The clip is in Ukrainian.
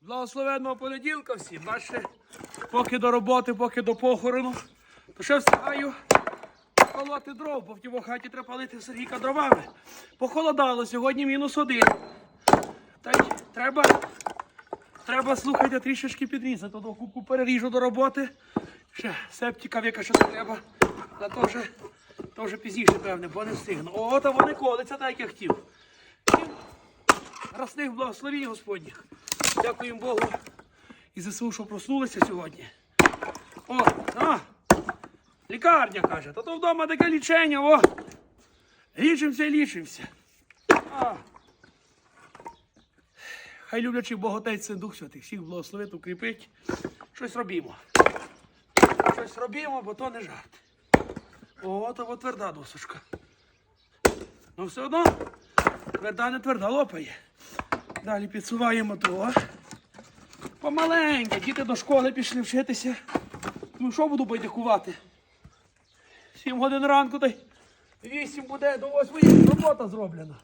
благословенного понеділка всім. Бачите, поки до роботи, поки до похорону, то ще встигаю колоти дров, бо в тій хаті треба палити Сергійка дровами. Похолодало, сьогодні мінус один. Та й треба, треба, слухайте, трішечки підрізати. До кубку переріжу до роботи. Ще септика віка ще треба. Та то то вже пізніше, певне, бо не встигну. О, та вони колиться, так як я хотів. Росних благословінь Господніх. Дякуємо Богу і ЗСУ, що проснулися сьогодні. О, а, лікарня каже, та то вдома таке лічення, о. Лічимося і лічимося. Хай люблячий Бог Отець Син Дух Святий, всіх благословить, укріпить. Щось робімо. Щось робімо, бо то не жарт. О, то бо тверда досочка. Ну все одно тверда не тверда лопає. Далі підсуваємо того. Помаленьку, діти до школи пішли вчитися. Ну що буду байдикувати? Сім годин ранку та й буде до восьмої робота зроблена.